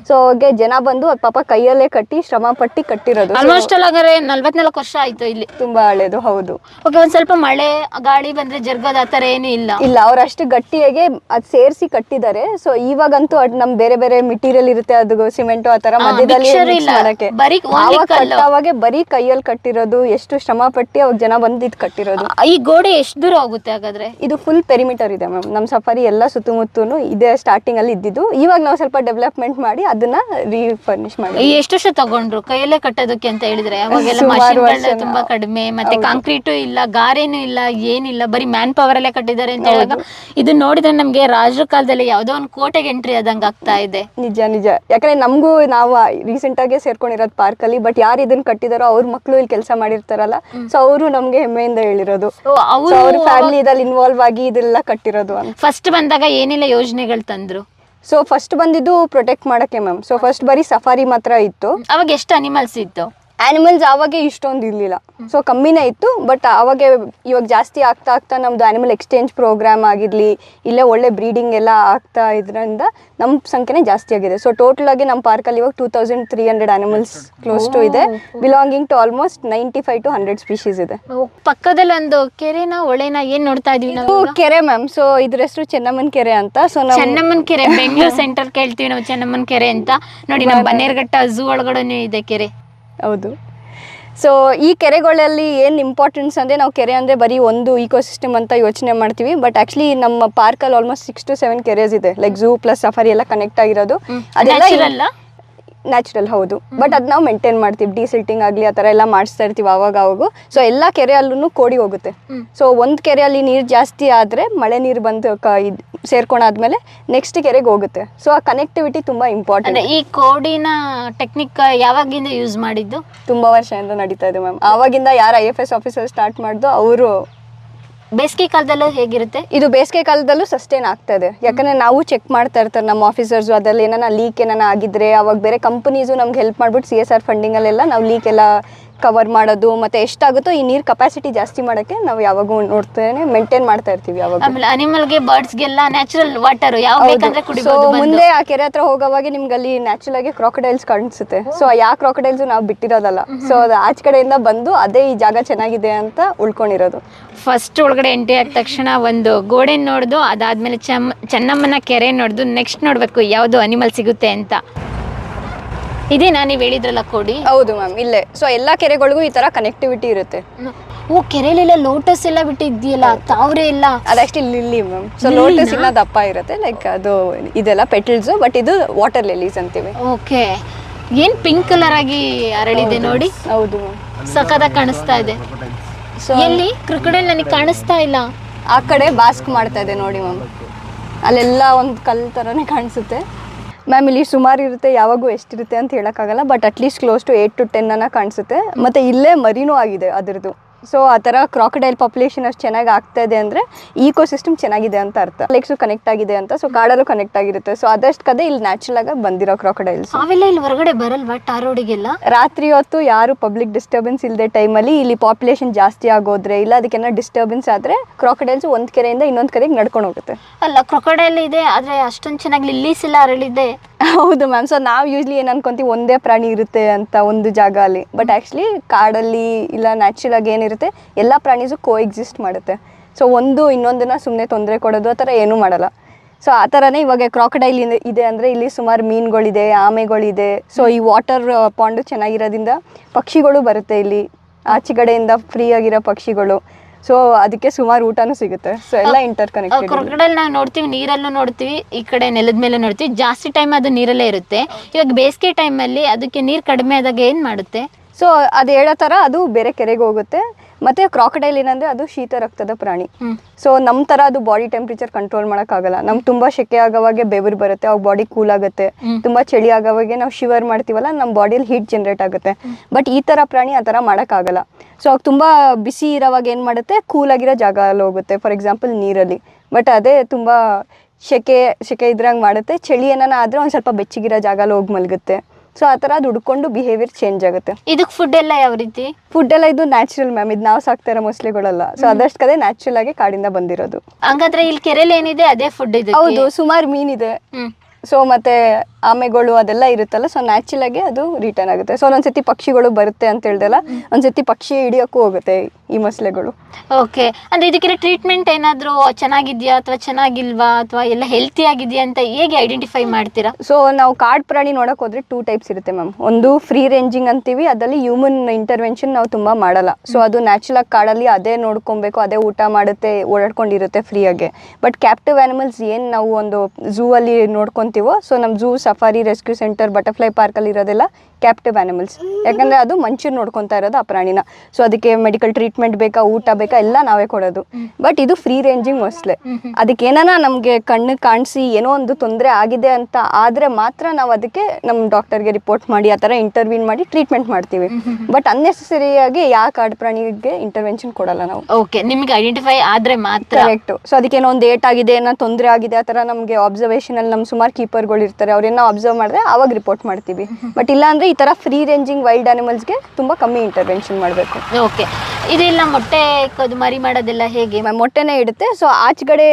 ಸೊ ಹಾಗೆ ಜನ ಬಂದು ಅದು ಪಾಪ ಕೈಯಲ್ಲೇ ಕಟ್ಟಿ ಶ್ರಮ ಪಟ್ಟಿ ಕಟ್ಟಿರೋದು. ಆಲ್ಮೋಸ್ಟ್ ಅಲ್ಲ ಹಾಗಾದ್ರೆ ನಲ್ವತ್ನಾಲ್ಕು ವರ್ಷ ಆಯ್ತು ಇಲ್ಲಿ. ತುಂಬಾ ಹಳೇದು ಹೌದು. ಓಕೆ ಒಂದ್ ಸ್ವಲ್ಪ ಮಳೆ ಗಾಳಿ ಬಂದ್ರೆ ಜರ್ಗೋದ್ ಆತರ ಏನು ಇಲ್ಲ. ಇಲ್ಲ ಅವ್ರು ಅಷ್ಟು ಗಟ್ಟಿಯಾಗಿ ಅದ್ ಸೇರಿಸಿ ಕಟ್ಟಿದ್ದಾರೆ ಸೊ ಇವಾಗಂತೂ ಅದ್ ನಮ್ ಬೇರೆ ಬೇರೆ ಮೆಟೀರಿಯಲ್ ಇರುತ್ತೆ ಅದು ಸಿಮೆಂಟ್ ಆ ತರ ಆ, ಮಧ್ಯದಲ್ಲಿ mixture mix ಇಲ್ಲ. ಮಾಡಕ್ಕೆ. ಬರೀ only ಆವಾಗ ಕಲ್ಲು. ಕಟ್ಟೋವಾಗೆ ಬರೀ ಕೈಯಲ್ಲಿ ಕಟ್ಟಿರೋದು ಎಷ್ಟು ಶ್ರಮ ಪಟ್ಟಿ ಅವಾಗ ಜನ ಬಂದು ಇದ್ ಕಟ್ಟಿರೋದು. ಆ, ಈ ಗೋಡೆ ಎಷ್ಟು ದೂರ ಹೋಗುತ್ತೆ ಹಾಗಾದ್ರೆ? ಇದು ಫುಲ್ ಪೆರಿಮೀಟರ್ ಇದೆ ಮ್ಯಾಮ್ ನಮ್ಮ ಸಫಾರಿ ಎಲ್ಲ ಸುತ್ತಮುತ್ತೂ ಇದೇ ಸ್ಟಾರ್ಟಿಂಗ್ ಅಲ್ಲಿ ಇದ್ದಿದ್ದು. ಇವಾಗ ನಾವು ಸ್ವಲ್ಪ ಡೆವಲಪ್ಮೆಂಟ್ ಮಾಡಿ ಅದನ್ನ ರೀಫರ್ನಿಶ್ ಮಾಡಿ. ಎಷ್ಟು ವರ್ಷ ತಗೊಂಡ್ರು? ಕೈಯಲ್ಲೇ ಕಟ್ಟೋದಕ್ಕೆ ಅಂತ ಹೇಳಿದ್ರೆ ಅವಾಗೆಲ್ಲ ಮಷಿನ್ಗಳನ್ನ ತುಂಬಾ ಕಡಿಮೆ ಮತ್ತೆ ಕಾಂಕ್ರೀಟು ಇಲ್ಲ ಗಾರೇನು ಇಲ್ಲ ಏನಿಲ್ಲ ಬರೀ ಮ್ಯಾನ್ ಪವರ್ ಅಲ್ಲೇ ಕಟ್ಟಿದ್ದಾರೆ ಅಂತ ಹೇಳಿದಾಗ ಇದು ನೋಡಿದ್ರೆ ನಮ್ಗೆ ರಾಜರ ಕಾಲದಲ್ಲಿ ಯಾವ್ದೋ ಒಂದು ಕೋಟೆಗೆ ಎಂಟ್ರಿ ಆದಂಗ ಆಗ್ತಾ ಇದೆ. ನಿಜ ನಿಜ. ಯಾಕಂದ್ರೆ ನಮಗೂ ನಾವು ರೀಸೆಂಟ್ ಆಗಿ ಸೇರ್ಕೊಂಡಿರೋದು ಪಾರ್ಕ್ ಅಲ್ಲಿ ಬಟ್ ಯಾರು ಇದನ್ನ ಕಟ್ಟಿದಾರೋ ಅವ್ರ ಮಕ್ಕಳು ಇಲ್ಲಿ ಕೆಲಸ ಮಾಡಿರ್ತಾರಲ್ಲ ಸೊ ಅವರು ನಮ್ಗೆ ಹೆಮ್ಮೆಯಿಂದ ಹೇಳಿರೋದು. ಅವ್ರು ಸೊ ಅವ್ರ ಫ್ಯಾಮಿಲಿ ಇದಲ್ಲಿ ಇನ್ವಾಲ್ವ್ ಆಗಿ ಇದೆಲ್ಲ ಕಟ್ಟಿರೋದು ಅಂತ. ಫಸ್ಟ್ ಬಂದಾಗ ಏನೆಲ್ಲ ಯೋಜನೆಗಳು ತಂದ್ರು? ಸೊ ಫಸ್ಟ್ ಬಂದಿದ್ದು ಪ್ರೊಟೆಕ್ಟ್ ಮಾಡಕ್ಕೆ ಮ್ಯಾಮ್ ಸೊ ಫಸ್ಟ್ ಬರೀ ಸಫಾರಿ ಮಾತ್ರ ಇತ್ತು. ಅವಾಗ ಎಷ್ಟು ಅನಿಮಲ್ಸ್ ಇತ್ತು? ಆನಿಮಲ್ಸ್ ಆವಾಗ ಇಷ್ಟೊಂದು ಇರಲಿಲ್ಲ. ಸೊ ಕಮ್ಮಿನೇ ಇತ್ತು ಬಟ್ ಅವಾಗೆ ಇವಾಗ ಜಾಸ್ತಿ ಆಗ್ತಾ ಆಗ್ತಾ ನಮ್ದು ಆನಿಮಲ್ ಎಕ್ಸ್ಚೇಂಜ್ ಪ್ರೋಗ್ರಾಮ್ ಆಗಿರಲಿ ಇಲ್ಲೇ ಒಳ್ಳೆ ಬ್ರೀಡಿಂಗ್ ಎಲ್ಲ ಆಗ್ತಾ ಇದ್ರಿಂದ ನಮ್ಮ ಸಂಖ್ಯೆನೇ ಜಾಸ್ತಿ ಆಗಿದೆ. ಸೊ ಟೋಟಲ್ ಆಗಿ ನಮ್ಮ ಪಾರ್ಕಲ್ಲಿ ಇವಾಗ two thousand three hundred animals close to ಇದೆ. Belonging to almost ninety five to hundred species ಇದೆ. ಪಕ್ಕದಲ್ಲಿ ಒಂದು ಕೆರೆನ ಒಳ್ಳೆನ ಏನ್ ನೋಡ್ತಾ ಇದೀವಿ ನಾವು ಕೆರೆ ಮ್ಯಾಮ್ ಸೊ ಇದ್ರ ಹೆಸರು ಚೆನ್ನಮ್ಮನ ಕೆರೆ ಅಂತ. ಸೊ ನಾವು ಚೆನ್ನಮ್ಮನ ಕೆರೆ ಬೆಂಗಳೂರು ಸೆಂಟರ್ ಕೇಳ್ತೀವಿ ನಾವು ಚೆನ್ನಮ್ಮನ ಕೆರೆ ಅಂತ. ನೋಡಿ ನಮ್ಮ ಬನ್ನೇರ್ಘಟ್ಟ ಝೂ ಒಳಗಡೆ ಇದೆ ಕೆರೆ. ಹೌದು. ಸೊ ಈ ಕೆರೆಗಳಲ್ಲಿ ಏನು ಇಂಪಾರ್ಟೆನ್ಸ್ ಅಂದರೆ ನಾವು ಕೆರೆ ಅಂದರೆ ಬರೀ ಒಂದು ಇಕೋಸಿಸ್ಟಮ್ ಅಂತ ಯೋಚನೆ ಮಾಡ್ತೀವಿ ಬಟ್ ಆ್ಯಕ್ಚುಲಿ ನಮ್ಮ ಪಾರ್ಕಲ್ಲಿ ಆಲ್ಮೋಸ್ಟ್ ಸಿಕ್ಸ್ ಟು ಸೆವೆನ್ ಕೆರೆಸ್ ಇದೆ. ಲೈಕ್ ಝೂ ಪ್ಲಸ್ ಸಫಾರಿ ಎಲ್ಲ ಕನೆಕ್ಟ್ ಆಗಿರೋದು. ಅದೆಲ್ಲ? ನ್ಯಾಚುರಲ್ ಹೌದು. ಬಟ್ ಅದು ನಾವು ಮೇಂಟೈನ್ ಮಾಡ್ತೀವಿ. ಡಿಸಿಲ್ಟಿಂಗ್ ಆಗಲಿ ಆ ಥರ ಎಲ್ಲ ಮಾಡಿಸ್ತಾ ಇರ್ತೀವಿ ಅವಾಗ ಅವಾಗೂ ಸೊ ಎಲ್ಲ ಕೆರೆಯಲ್ಲೂ ಕೋಡಿ ಹೋಗುತ್ತೆ. ಸೊ ಒಂದು ಕೆರೆಯಲ್ಲಿ ನೀರು ಜಾಸ್ತಿ ಆದರೆ ಮಳೆ ನೀರು ಬಂದು ಕ ಇದು ಸೇರ್ಕೊಂಡಾದ್ಮೇಲೆ ನೆಕ್ಸ್ಟ್ ಕೆರೆಗೆ ಹೋಗುತ್ತೆ. ಸೊ ಆ ಕನೆಕ್ಟಿವಿಟಿ ತುಂಬ ಇಂಪಾರ್ಟೆಂಟ್ ಈ ಕೋಡಿನ ಟೆಕ್ನಿಕ್ ಯಾವಾಗಿಂದ ಯೂಸ್ ಮಾಡಿದ್ದು? ತುಂಬ ವರ್ಷದಿಂದ ನಡೀತಾ ಇದೆ ಮ್ಯಾಮ್. ಆವಾಗಿಂದ ಯಾರು I F S officer start ಮಾಡಿದ್ರು ಅವರು ಬೇಸಿಗೆ ಕಾಲದಲ್ಲೂ ಹೇಗಿರುತ್ತೆ? ಇದು ಬೇಸಿಗೆ ಕಾಲದಲ್ಲೂ ಸಸ್ಟೈನ್ ಇದೆ ಯಾಕಂದ್ರೆ ನಾವು ಚೆಕ್ ಮಾಡ್ತಾ ಇರ್ತಾರೆ ನಮ್ಮ ಆಫೀಸರ್ಸ್ ಅದರಲ್ಲಿ ಏನಾನ ಲೀಕ್ ಏನಾನ ಆಗಿದ್ರೆ, ಅವಾಗ ಬೇರೆ ಕಂಪನೀಸು ನಮ್ಗೆ ಹೆಲ್ಪ್ ಮಾಡ್ಬಿಟ್ಟು ಸಿ ಎಸ್ ಆರ್ ಫಂಡಿಂಗಲ್ಲೆಲ್ಲ ನಾವು ಲೀಕ್ ಎಲ್ಲ ಕವರ್ ಮಾಡೋದು ಮತ್ತೆ ಎಷ್ಟಾಗುತ್ತೋ ಈ ನೀರು ಕೆಪಾಸಿಟಿ ಜಾಸ್ತಿ ಮಾಡೋಕ್ಕೆ ನಾವು ಯಾವಾಗೂ ನೋಡ್ತೇನೆ ಮೇಂಟೈನ್ ಮಾಡ್ತಾ ಇರ್ತೀವಿ ಯಾವಾಗ ಆಮೇಲೆ ಅನಿಮಲ್ಗೆ ಬರ್ಡ್ಸ್ಗೆಲ್ಲ ನ್ಯಾಚುರಲ್ ವಾಟರ್ ಯಾವ ಬೇಕಂದ್ರೆ ಸೊ ಮುಂದೆ ಆ ಕೆರೆ ಹತ್ರ ಹೋಗೋವಾಗ ನಿಮ್ಗೆ ಅಲ್ಲಿ ನ್ಯಾಚುರಲ್ ಆಗಿ ಕ್ರಾಕಡೈಲ್ಸ್ ಕಾಣಿಸುತ್ತೆ. ಸೊ ಯಾವ ಕ್ರಾಕಡೈಲ್ಸ್ ನಾವು ಬಿಟ್ಟಿರೋದಲ್ಲ. ಸೊ ಅದು ಆಚ ಕಡೆಯಿಂದ ಬಂದು ಅದೇ ಈ ಜಾಗ ಚೆನ್ನಾಗಿದೆ ಅಂತ ಉಳ್ಕೊಂಡಿರೋದು. ಫಸ್ಟ್ ಒಳಗಡೆ ಎಂಟ್ರಿ ಆದ ತಕ್ಷಣ ಒಂದು ಗೋಡೆ ನೋಡ್ದು ಅದಾದ್ಮೇಲೆ ಚಮ್ ಚೆನ್ನಮ್ಮನ ಕೆರೆ ನೋಡ್ದು ನೆಕ್ಸ್ಟ್ ನೋಡ್ಬೇಕು ಯಾವ್ದು ಅನಿಮಲ್ ಸಿಗುತ್ತೆ ಅಂತ. ಇದೇನಾ ನೀವು ಹೇಳಿದ್ರಲ್ಲ ಕೊಡಿ? ಹೌದು ಮ್ಯಾಮ್ ಇಲ್ಲೇ. ಸೊ ಎಲ್ಲ ಕೆರೆಗಳಿಗೂ ಈ ತರ ಕನೆಕ್ಟಿವಿಟಿ ಇರುತ್ತೆ. ಓ ಕೆರೆಲೆಲ್ಲ ಲೋಟಸ್ ಎಲ್ಲ ಬಿಟ್ಟಿದ್ಯಲ್ಲ ತಾವ್ರೆ ಎಲ್ಲ? ಅದು actually lily ma'am. So lotus ಇನ್ನ ದಪ್ಪ ಇರುತ್ತೆ ಲೈಕ್ ಅದು ಇದೆಲ್ಲ ಪೆಟಲ್ಸ್ ಬಟ್ ಇದು ವಾಟರ್ ಲಿಲೀಸ್ ಅಂತೀವಿ. ಓಕೆ. ಏನ್ ಪಿಂಕ್ ಕಲರ್ ಆಗಿ ಅರಳಿದೆ ನೋಡಿ? ಹೌದು ಮ್ಯಾಮ್. ಸಖತ್ತಾಗಿ ಕಾಣಿಸ್ತಾ ಇದೆ. ಸೊ ಎಲ್ಲಿ? ಕ್ರಿಕಡೆಲ್ ನನಗೆ ಕಾಣಿಸ್ತಾ ಇಲ್ಲ. ಆ ಕಡೆ ಬಾಸ್ಕ್ ಮಾಡ್ತಾ ಇದೆ ನೋಡಿ ಮ್ಯಾಮ್. ಅಲ್ಲೆಲ್ಲ ಒಂದು ಕಲ್ ಥರನೇ ಕಾಣಿಸುತ್ತೆ. ಮ್ಯಾಮ್ ಇಲ್ಲಿ ಸುಮಾರು ಇರುತ್ತೆ, ಯಾವಾಗೂ ಎಷ್ಟಿರುತ್ತೆ ಅಂತ ಹೇಳೋಕ್ಕಾಗಲ್ಲ but at least close to eight to ten ಅನ್ನ ಕಾಣಿಸುತ್ತೆ. ಮತ್ತು ಇಲ್ಲೇ ಮರಿನೂ ಆಗಿದೆ ಅದರದ್ದು. ಸೊ ಆ ಥರ ಕ್ರಾಕಡೈಲ್ ಪಾಪ್ಯುಲೇಷನ್ ಅಷ್ಟು ಚೆನ್ನಾಗಿ ಆಗ್ತಾ ಇದೆ ಅಂದರೆ ಈಕೋ ಸಿಸ್ಟಮ್ ಚೆನ್ನಾಗಿದೆ ಅಂತ ಅರ್ಥ. ಲೇಕ್ಸು ಕನೆಕ್ಟ್ ಆಗಿದೆ ಅಂತ ಸೊ ಕಾಡಲ್ಲೂ ಕನೆಕ್ಟ್ ಆಗಿರುತ್ತೆ. ಸೊ ಅದಷ್ಟು ಕದೆ ಇಲ್ಲಿ ನ್ಯಾಚುರಲ್ ಆಗಿ ಬಂದಿರೋ ಕ್ರಾಕಡೈಲ್ಸ್ ಅವೆಲ್ಲ ಇಲ್ಲಿ ಹೊರಗಡೆ ಬರಲ್ವಾ ಟಾರೋಡಿಗೆಲ್ಲ ರಾತ್ರಿ ಹೊತ್ತು ಯಾರು ಪಬ್ಲಿಕ್ ಡಿಸ್ಟರ್ಬೆನ್ಸ್ ಇಲ್ಲದೆ ಟೈಮಲ್ಲಿ ಇಲ್ಲಿ ಪಾಪ್ಯುಲೇಷನ್ ಜಾಸ್ತಿ ಆಗೋದ್ರೆ ಇಲ್ಲ ಅದಕ್ಕೆಲ್ಲ ಡಿಸ್ಟರ್ಬೆನ್ಸ್ ಆದರೆ ಕ್ರಾಕಡೈಲ್ಸ್ ಒಂದು ಕೆರೆಯಿಂದ ಇನ್ನೊಂದು ಕೆರೆಗೆ ನಡ್ಕೊಂಡು ಹೋಗುತ್ತೆ. ಅಲ್ಲ ಕ್ರೊಕೊಡೈಲ್ ಇದೆ ಆದ್ರೆ ಅಷ್ಟೊಂದು ಚೆನ್ನಾಗಿ ಲಿಲ್ಲೀಸ್ ಎಲ್ಲ ಅರಳಿದೆ ಹೌದು ಮ್ಯಾಮ್ ಸೊ ನಾವು ಯೂಸ್ಲಿ ಏನು ಅನ್ಕೊಂತೀವಿ ಒಂದೇ ಪ್ರಾಣಿ ಇರುತ್ತೆ ಅಂತ ಒಂದು ಜಾಗ ಅಲ್ಲಿ. ಬಟ್ ಆ್ಯಕ್ಚುಲಿ ಕಾಡಲ್ಲಿ ಇಲ್ಲ ನ್ಯಾಚುರಲ್ ಆಗಿ ಏನಿರುತ್ತೆ ಇರುತ್ತೆ. ಎಲ್ಲ ಪ್ರಾಣೀಸು ಕೋ ಎಕ್ಸಿಸ್ಟ್ ಮಾಡುತ್ತೆ. ಸೊ ಒಂದು ಇನ್ನೊಂದನ್ನ ಸುಮ್ಮನೆ ತೊಂದರೆ ಕೊಡೋದು ಆ ಥರ ಏನೂ ಮಾಡಲ್ಲ. ಸೊ ಆ ಥರನೇ ಇವಾಗ ಕ್ರಾಕಡೈಲ್ ಇದೆ ಅಂದರೆ ಇಲ್ಲಿ ಸುಮಾರು ಮೀನುಗಳಿದೆ ಆಮೆಗಳಿದೆ. ಸೊ ಈ ವಾಟರ್ ಪಾಂಡು ಚೆನ್ನಾಗಿರೋದ್ರಿಂದ ಪಕ್ಷಿಗಳು ಬರುತ್ತೆ ಇಲ್ಲಿ. ಆಚೆಗಡೆಯಿಂದ ಫ್ರೀ ಆಗಿರೋ ಪಕ್ಷಿಗಳು. ಸೊ ಅದಕ್ಕೆ ಸುಮಾರು ಊಟನೂ ಸಿಗುತ್ತೆ. ಸೊ ಎಲ್ಲ ಇಂಟರ್ ಕನೆಕ್ಟ್ ಕ್ರೊಕಡೈಲ್ ನಾವು ನೋಡ್ತೀವಿ ನೀರಲ್ಲೂ ನೋಡ್ತೀವಿ ಈ ಕಡೆ ನೆಲದ ಮೇಲೆ ನೋಡ್ತೀವಿ. ಜಾಸ್ತಿ ಟೈಮ್ ಅದು ನೀರಲ್ಲೇ ಇರುತ್ತೆ. ಇವಾಗ ಬೇಸಿಗೆ ಟೈಮಲ್ಲಿ ಅದಕ್ಕೆ ನೀರು ಕಡಿಮೆ ಆದಾಗ ಏನು ಮಾಡುತ್ತೆ? ಸೊ ಅದು ಹೇಳೋ ಥರ ಅದು ಬೇರೆ ಕೆರೆಗೆ ಹೋಗುತ್ತೆ. ಮತ್ತು ಕ್ರಾಕಡೈಲ್ ಏನಂದರೆ ಅದು ಶೀತ ರಕ್ತದ ಪ್ರಾಣಿ. ಸೊ ನಮ್ಮ ಥರ ಅದು ಬಾಡಿ ಟೆಂಪ್ರೇಚರ್ ಕಂಟ್ರೋಲ್ ಮಾಡೋಕ್ಕಾಗಲ್ಲ. ನಮ್ಗೆ ತುಂಬ ಶೆಕೆ ಆಗೋವಾಗ ಬೆವರು ಬರುತ್ತೆ ಅವಾಗ ಬಾಡಿ ಕೂಲ್ ಆಗುತ್ತೆ. ತುಂಬಾ ತುಂಬ ಚಳಿ ಆಗೋವಾಗೆ ನಾವು ಶಿವರ್ ಮಾಡ್ತೀವಲ್ಲ ನಮ್ಮ ಬಾಡಿಯಲ್ಲಿ ಹೀಟ್ ಜನರೇಟ್ ಆಗುತ್ತೆ. ಬಟ್ ಈ ಥರ ಪ್ರಾಣಿ ಆ ಥರ ಮಾಡೋಕ್ಕಾಗಲ್ಲ. ಸೊ ಅವಾಗ ತುಂಬ ಬಿಸಿ ಇರೋವಾಗ ಏನು ಮಾಡುತ್ತೆ? ಕೂಲ್ ಆಗಿರೋ ಜಾಗ ಅಲ್ಲಿ ಹೋಗುತ್ತೆ. ಫಾರ್ ಎಕ್ಸಾಂಪಲ್ ನೀರಲ್ಲಿ. ಬಟ್ ಅದೇ ತುಂಬ ಶೆಕೆ ಶೆಕೆ ಇದ್ರಂಗೆ ಮಾಡುತ್ತೆ. ಚಳಿ ಏನಾನ ಆದರೆ ಒಂದು ಸ್ವಲ್ಪ ಬೆಚ್ಚಗಿರೋ ಜಾಗಲ್ಲಿ ಹೋಗಿ ಮಲಗುತ್ತೆ. ಸೊ ಆ ಥರ ಅದು ಹುಡ್ಕೊಂಡು ಬಿಹೇವಿಯರ್ ಚೇಂಜ್ ಆಗುತ್ತೆ. ಇದಕ್ಕೆ ಫುಡ್ ಎಲ್ಲ ಯಾವ ರೀತಿ? ಫುಡ್ ಎಲ್ಲ ಇದು ನ್ಯಾಚುರಲ್ ಮ್ಯಾಮ್ ಇದು ನಾವು ಸಾಕ್ತಾ ಇರೋ ಮೊಸಳೆಗಳಲ್ಲ ಸೊ ಅದಷ್ಟು ಕದೇ ನ್ಯಾಚುರಲ್ ಆಗಿ ಕಾಡಿಂದ ಬಂದಿರೋದು. ಹಂಗಾದ್ರೆ ಇಲ್ಲಿ ಕೆರೆಯಲ್ಲಿ ಏನಿದೆ ಅದೇ ಫುಡ್ ಇದೆ ಹೌದು ಸುಮಾರು ಮೀನಿದೆ. ಇದೆ ಸೊ ಮತ್ತೆ ಆಮೆಗಳು ಅದೆಲ್ಲ ಇರುತ್ತಲ್ಲ ಸೊ ನ್ಯಾಚುರಲ್ ಆಗಿ ಅದು ರಿಟರ್ನ್ ಆಗುತ್ತೆ. ಸೊ ಒಂದೊಂದ್ಸತಿ ಪಕ್ಷಿಗಳು ಬರುತ್ತೆ ಅಂತ ಹೇಳ್ದಲ್ಲ ಒಂದ್ಸತಿ ಪಕ್ಷಿ ಹಿಡಿಯೋಕ್ಕೂ ಹೋಗುತ್ತೆ ಈ ಮೊಸಳೆಗಳು. ಓಕೆ ಅಂದ್ರೆ ಇದಕ್ಕೆಲ್ಲ ಟ್ರೀಟ್ಮೆಂಟ್ ಏನಾದರೂ ಚೆನ್ನಾಗಿದ್ಯಾ ಅಥವಾ ಚೆನ್ನಾಗಿಲ್ವಾ ಅಥವಾ ಎಲ್ಲ ಹೆಲ್ತಿ ಆಗಿದೆಯಾ ಅಂತ ಹೇಗೆ ಐಡೆಂಟಿಫೈ ಮಾಡ್ತೀರಾ? ಸೊ ನಾವು ಕಾಡು ಪ್ರಾಣಿ ನೋಡಕ್ ಹೋದ್ರೆ ಟೂ ಟೈಪ್ಸ್ ಇರುತ್ತೆ ಮ್ಯಾಮ್ ಒಂದು ಫ್ರೀ ರೇಂಜಿಂಗ್ ಅಂತೀವಿ ಅದರಲ್ಲಿ ಹ್ಯೂಮನ್ ಇಂಟರ್ವೆನ್ಷನ್ ನಾವು ತುಂಬಾ ಮಾಡಲ್ಲ. ಸೊ ಅದು ನ್ಯಾಚುರಲ್ ಆಗಿ ಕಾಡಲ್ಲಿ ಅದೇ ನೋಡ್ಕೊಬೇಕು ಅದೇ ಊಟ ಮಾಡುತ್ತೆ ಓಡಾಡ್ಕೊಂಡಿರುತ್ತೆ ಫ್ರೀಯಾಗೆ ಬಟ್ ಕ್ಯಾಪ್ಟಿವ್ ಆನಿಮಲ್ಸ್ ಏನು ನಾವು ಒಂದು ಝೂ ಅಲ್ಲಿ ನೋಡ್ಕೊಂತೀವೋ ಸೊ ನಮ್ಮ zoo safari rescue centre butterfly ಪಾರ್ಕಲ್ಲಿ ಇರೋದೆಲ್ಲ ಕ್ಯಾಪ್ಟಿವ್ ಆನಿಮಲ್ಸ್ ಯಾಕಂದ್ರೆ ಅದು ಮಂಚೂರ್ ನೋಡ್ಕೊತಾ ಇರೋದು ಆ ಪ್ರಾಣಿನ. ಸೊ ಅದಕ್ಕೆ ಮೆಡಿಕಲ್ ಟ್ರೀಟ್ಮೆಂಟ್ ಬೇಕಾ ಊಟ ಬೇಕಾ ಎಲ್ಲ ನಾವೇ ಕೊಡೋದು. ಬಟ್ ಇದು ಫ್ರೀ ರೇಂಜಿಂಗ್ ಮೊಸಳೆ ಅದಕ್ಕೆ ಏನಾನ ನಮಗೆ ಕಣ್ಣು ಕಾಣಿಸಿ ಏನೋ ಒಂದು ತೊಂದರೆ ಆಗಿದೆ ಅಂತ ಆದರೆ ಮಾತ್ರ ನಾವು ಅದಕ್ಕೆ ನಮ್ಮ ಡಾಕ್ಟರ್ಗೆ ರಿಪೋರ್ಟ್ ಮಾಡಿ ಆ ಥರ ಇಂಟರ್ವ್ಯೂನ್ ಮಾಡಿ ಟ್ರೀಟ್ಮೆಂಟ್ ಮಾಡ್ತೀವಿ. ಬಟ್ ಅನ್ನೆಸೆಸರಿಯಾಗಿ ಯಾವ ಕಾಡು ಪ್ರಾಣಿಗೆ ಇಂಟರ್ವೆನ್ಷನ್ ಕೊಡಲ್ಲ ನಾವು. ಓಕೆ ನಿಮಗೆ ಐಡೆಂಟಿಫೈ ಆದ್ರೆ ಮಾತ್ರ. ಕರೆಕ್ಟ್ ಸೊ ಅದಕ್ಕೆ ಏನೋ ಒಂದು ಏಟ್ ಆಗಿದೆ ಏನೋ ತೊಂದರೆ ಆಗಿದೆ ಆ ಥರ ನಮಗೆ ಅಬ್ಸರ್ವೇಷನ್ ಅಲ್ಲಿ ನಮ್ಮ ಸುಮಾರು ಕೀಪರ್ಗಳು ಇರ್ತಾರೆ ಅವ್ರೇನೋ ಅಬ್ಸರ್ವ್ ಮಾಡಿದ್ರೆ ಅವಾಗ ರಿಪೋರ್ಟ್ ಮಾಡ್ತೀವಿ. ಬಟ್ ಇಲ್ಲ ಅಂದ್ರೆ ಈ ತರ ಫ್ರೀ ರೇಂಜಿಂಗ್ ವೈಲ್ಡ್ ಅನಿಮಲ್ಸ್ಗೆ ತುಂಬಾ ಕಮ್ಮಿ ಇಂಟರ್ವೆನ್ಷನ್ ಮಾಡಬೇಕು. ಓಕೆ ಇದೆಲ್ಲ ಮೊಟ್ಟೆ ಅದು ಮರಿ ಮಾಡೋದೆಲ್ಲ ಹೇಗೆ? ಮೊಟ್ಟೆನೇ ಇಡುತ್ತೆ. ಸೊ ಆಚೆಗಡೆ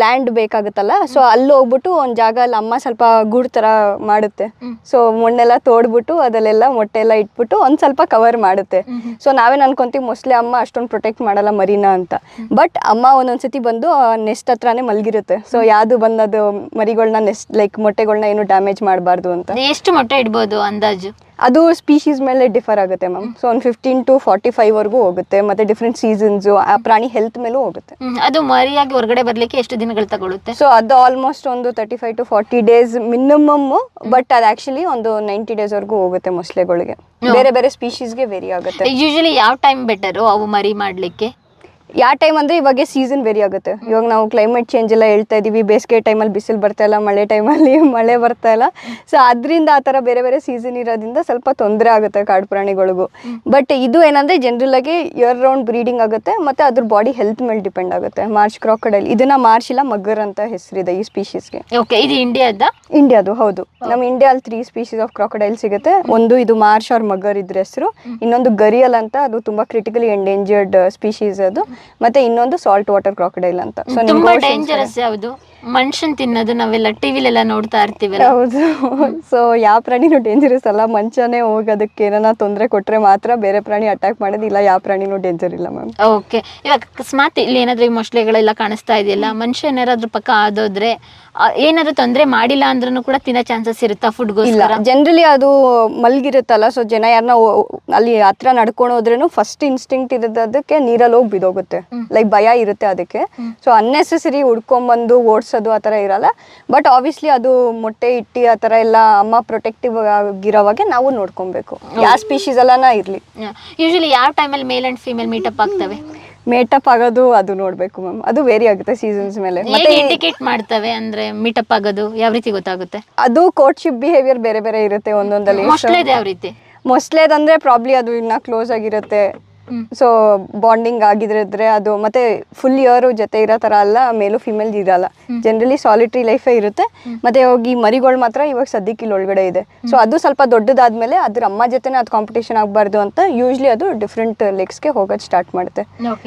ಲ್ಯಾಂಡ್ ಬೇಕಾಗುತ್ತಲ್ಲ ಸೊ ಅಲ್ಲಿ ಹೋಗ್ಬಿಟ್ಟು ಒಂದು ಜಾಗ ಅಲ್ಲಿ ಅಮ್ಮ ಸ್ವಲ್ಪ ಗೂಡು ತರ ಮಾಡುತ್ತೆ. ಸೊ ಮಣ್ಣೆಲ್ಲ ತೋಡ್ಬಿಟ್ಟು ಅದಲ್ಲೆಲ್ಲ ಮೊಟ್ಟೆ ಎಲ್ಲ ಇಟ್ಬಿಟ್ಟು ಒಂದು ಸ್ವಲ್ಪ ಕವರ್ ಮಾಡುತ್ತೆ. ಸೊ ನಾವೇನು ಅನ್ಕೊಂತೀವಿ ಮೋಸ್ಟ್ಲಿ ಅಮ್ಮ ಅಷ್ಟೊಂದು ಪ್ರೊಟೆಕ್ಟ್ ಮಾಡಲ್ಲ ಮರಿನ ಅಂತ. ಬಟ್ ಅಮ್ಮ ಒಂದೊಂದ್ಸತಿ ಬಂದು ನೆಸ್ಟ್ ಹತ್ರನೇ ಮಲಗಿರುತ್ತೆ. ಸೊ ಯಾವುದು ಬಂದದು ಮರಿಗಳನ್ನ ನೆಸ್ಟ್ ಲೈಕ್ ಮೊಟ್ಟೆಗಳನ್ನ ಏನು ಡ್ಯಾಮೇಜ್ ಮಾಡಬಾರ್ದು ಅಂತ. ಎಷ್ಟು ಮೊಟ್ಟೆ ಇಡ್ಬೋದು ಅಂದಾಜು. ಅದು ಸ್ಪೀಶೀಸ್ ಮೇಲೆ ಡಿಫರ್ ಆಗುತ್ತೆ ಮ್ಯಾಮ್ ಸೊ ಒಂದು ಫಿಫ್ಟೀನ್ ಟು ಫಾರ್ಟಿ ಫೈವ್ವರೆಗೂ ಹೋಗುತ್ತೆ ಮತ್ತೆ ಡಿಫ್ರೆಂಟ್ ಸೀಸನ್ಸ್ ಆ ಪ್ರಾಣಿ ಹೆಲ್ತ್ ಮೇಲೂ ಹೋಗುತ್ತೆ. ಹ್ಮ್, ಅದು ಮರಿಯಾಗಿ ಹೊರಗಡೆ ಬರ್ಲಿಕ್ಕೆ ಎಷ್ಟು ದಿನಗಳು ತಗೊಳುತ್ತೆ? ಸೊ ಅದು ಆಲ್ಮೋಸ್ಟ್ ಒಂದು thirty five to forty days minimum but ಅದು ಆಕ್ಚುಲಿ ಒಂದು ನೈಂಟಿ ಡೇಸ್ವರೆಗೂ ಹೋಗುತ್ತೆ ಮೊಸಳೆಗಳಿಗೆ. ಬೇರೆ ಬೇರೆ ಸ್ಪೀಶೀಸ್ಗೆ ವೇರಿ ಆಗುತ್ತೆ. ಯೂಶಲಿ ಯಾವ ಟೈಮ್ ಬೆಟರು ಅವು ಮರಿ ಮಾಡ್ಲಿಕ್ಕೆ? ಯಾವ ಟೈಮ್ ಅಂದ್ರೆ ಇವಾಗ ಸೀಸನ್ ವೇರಿ ಆಗುತ್ತೆ. ಇವಾಗ ನಾವು ಕ್ಲೈಮೇಟ್ ಚೇಂಜ್ ಎಲ್ಲ ಹೇಳ್ತಾ ಇದೀವಿ ಬೇಸಿಗೆ ಟೈಮಲ್ಲಿ ಬಿಸಿಲು ಬರ್ತಾ ಇಲ್ಲ ಮಳೆ ಟೈಮಲ್ಲಿ (laughs) ಮಳೆ ಬರ್ತಾ ಇಲ್ಲ. ಸೊ ಅದರಿಂದ ಆ ಥರ ಬೇರೆ ಬೇರೆ ಸೀಸನ್ ಇರೋದ್ರಿಂದ ಸ್ವಲ್ಪ ತೊಂದರೆ ಆಗುತ್ತೆ ಕಾಡು ಪ್ರಾಣಿಗಳಿಗೂ. ಬಟ್ ಇದು ಏನಂದ್ರೆ ಜನರಲ್ ಆಗಿ ಇಯರ್ ರೌಂಡ್ ಬ್ರೀಡಿಂಗ್ ಆಗುತ್ತೆ ಮತ್ತೆ ಅದ್ರ ಬಾಡಿ ಹೆಲ್ತ್ ಮೇಲೆ ಡಿಪೆಂಡ್ ಆಗುತ್ತೆ. ಮಾರ್ಚ್ ಕ್ರಾಕಡೈಲ್ ಇದನ್ನ ಮಾರ್ಚ್ ಇಲ್ಲ ಮಗ್ಗರ್ ಅಂತ ಹೆಸರಿದೆ ಈ ಸ್ಪೀಶೀಸ್ಗೆ ಓಕೆ ಇದು ಇಂಡಿಯಾದ ಇಂಡಿಯಾದು ಹೌದು. ನಮ್ಮ ಇಂಡಿಯಾದಲ್ಲಿ ತ್ರೀ ಸ್ಪೀಶೀಸ್ ಆಫ್ ಕ್ರಾಕಡೈಲ್ ಸಿಗುತ್ತೆ. ಒಂದು ಇದು ಮಾರ್ಚ್ ಅವ್ರ ಮಗರ್ ಇದ್ರ ಹೆಸರು. ಇನ್ನೊಂದು ಗರಿಯಲ್ ಅಂತ ಅದು ತುಂಬಾ ಕ್ರಿಟಿಕಲಿ ಎಂಡೇಂಜರ್ಡ್ ಸ್ಪೀಶೀಸ್ ಅದು. ಮತ್ತೆ ಇನ್ನೊಂದು ಸಾಲ್ಟ್ ವಾಟರ್ ಕ್ರಾಕಡೈಲ್ ಅಂತ. ಸೊ ತುಂಬಾ ಡೇಂಜರಸ್ ಯಾವುದು? ಮನುಷ್ಯನ್ ತಿನ್ನೋದು ನಾವೆಲ್ಲ ಟಿವಿಲೆಲ್ಲ ನೋಡ್ತಾ ಇರ್ತೀವಿ ಹೌದು. (laughs) ಸೊ ಯಾವ ಪ್ರಾಣಿನೂ ಡೇಂಜರಸ್ ಅಲ್ಲ. ಮನುಷ್ಯನೇ ಹೋಗಿ ಅದಕ್ಕೆ ಏನಾನ ತೊಂದರೆ ಕೊಟ್ರೆ ಮಾತ್ರ ಬೇರೆ ಪ್ರಾಣಿ ಅಟ್ಯಾಕ್ ಮಾಡೋದು ಇಲ್ಲ. ಯಾವ ಪ್ರಾಣಿನೂ ಡೇಂಜರ್ ಇಲ್ಲ ಮ್ಯಾಮ್ ಓಕೆ ಇವಾಗ ಅಕಸ್ಮಾತ್ ಇಲ್ಲಿ ಏನಾದ್ರೂ ಈ ಮೊಸಳೆಗಳೆಲ್ಲ ಕಾಣಿಸ್ತಾ ಇದೆಯಲ್ಲ? ಮನುಷ್ಯ ಏನಾದ್ರೂ ಪಕ್ಕ ಆದೋದ್ರೆ ಏನಾದ್ರೂ ತೊಂದರೆ ಮಾಡಿಲ್ಲ ಅಂದ್ರೂ ಕೂಡ ತಿನ್ನೋ ಚಾನ್ಸಸ್ ಇರುತ್ತಾ ಇಲ್ಲ ಫುಡ್ಗೋಸ್ಕರ ಜನರಲಿ ಅದು ಮಲ್ಗಿರುತ್ತಲ್ಲ ಸೊ ಜನ ಯಾರನ್ನ ಅಲ್ಲಿ ಹತ್ರ ನಡ್ಕೊಂಡು ಹೋದ್ರೂ ಫಸ್ಟ್ ಇನ್ಸ್ಟಿಂಕ್ಟ್ ಇರೋದಕ್ಕೆ ನೀರಲ್ಲಿ ಹೋಗಿ ಬಿದೋಗುತ್ತೆ. ಲೈಕ್ ಭಯ ಇರುತ್ತೆ ಅದಕ್ಕೆ. ಸೊ ಅನ್ನೆಸೆಸರಿ ಹುಡ್ಕೊಂಬಂದು ಓಡಿಸೋದು ಆ ಥರ ಇರಲ್ಲ. ಬಟ್ ಆಬ್ವಿಯಸ್ಲಿ ಅದು ಮೊಟ್ಟೆ ಇಟ್ಟಿ ಆ ಥರ ಎಲ್ಲ ಅಮ್ಮ ಪ್ರೊಟೆಕ್ಟಿವ್ ಆಗಿರೋವಾಗೆ ನಾವು ನೋಡ್ಕೊಬೇಕು. ಯಾವ ಸ್ಪೀಶೀಸ್ ಎಲ್ಲನ ಇರಲಿ. ಯೂಶಲಿ ಯಾವ ಟೈಮಲ್ಲಿ ಮೇಲ್ ಅಂಡ್ ಫೀಮೇಲ್ ಮೀಟಪ್ ಆಗ್ತವೆ? ಮೇಟಪ್ ಆಗೋದು ಅದು ನೋಡ್ಬೇಕು ಮ್ಯಾಮ್ ಅದು ವೇರಿ ಆಗುತ್ತೆ ಸೀಸನ್ಸ್ ಮೇಲೆ. ಹೇಗೆ ಮತ್ತೆ ಇಂಡಿಕೇಟ್ ಮಾಡ್ತವೆ ಅಂದ್ರೆ ಮೀಟಪ್ ಆಗೋದು ಯಾವ ರೀತಿ ಗೊತ್ತಾಗುತ್ತೆ? ಅದು ಕೋರ್ಟ್ಶಿಪ್ ಬಿಹೇವಿಯರ್ ಬೇರೆ ಬೇರೆ ಇರುತ್ತೆ ಒಂದೊಂದಲ್ಲಿ. ಮೊಸಳೆದು ಯಾವ ರೀತಿ? ಮೊಸ್ಲೇದಂದ್ರೆ ಪ್ರಾಬ್ಲಿ ಅದು ಇನ್ನ ಕ್ಲೋಸ್ ಆಗಿರುತ್ತೆ. ಸೊ ಬಾಂಡಿಂಗ್ ಆಗಿದ್ರೆ ಅದು ಮತ್ತೆ ಫುಲ್ ಇಯರ್ ಜೊತೆ ಇರೋ ತರ ಅಲ್ಲ ಮೇಲು ಫಿಮೇಲ್ ಇರಲ್ಲ. ಜನರಲಿ ಸಾಲಿಟ್ರಿ ಲೈಫೇ ಇರುತ್ತೆ. ಮತ್ತೆ ಹೋಗಿ ಮರಿಗಳು ಮಾತ್ರ ಇವಾಗ ಸದ್ಯಕ್ಕೆ ಇಲ್ಲಿ ಒಳಗಡೆ ಇದೆ. ಸೊ ಅದು ಸ್ವಲ್ಪ ದೊಡ್ಡದಾದ್ಮೇಲೆ ಅದ್ರ ಅಮ್ಮ ಜೊತೆನೇ ಅದು ಕಾಂಪಿಟೇಷನ್ ಆಗಬಾರ್ದು ಅಂತ ಯೂಶ್ಲಿ ಅದು ಡಿಫ್ರೆಂಟ್ ಲೆಗ್ಸ್ಗೆ ಹೋಗೋದು ಸ್ಟಾರ್ಟ್ ಮಾಡುತ್ತೆ.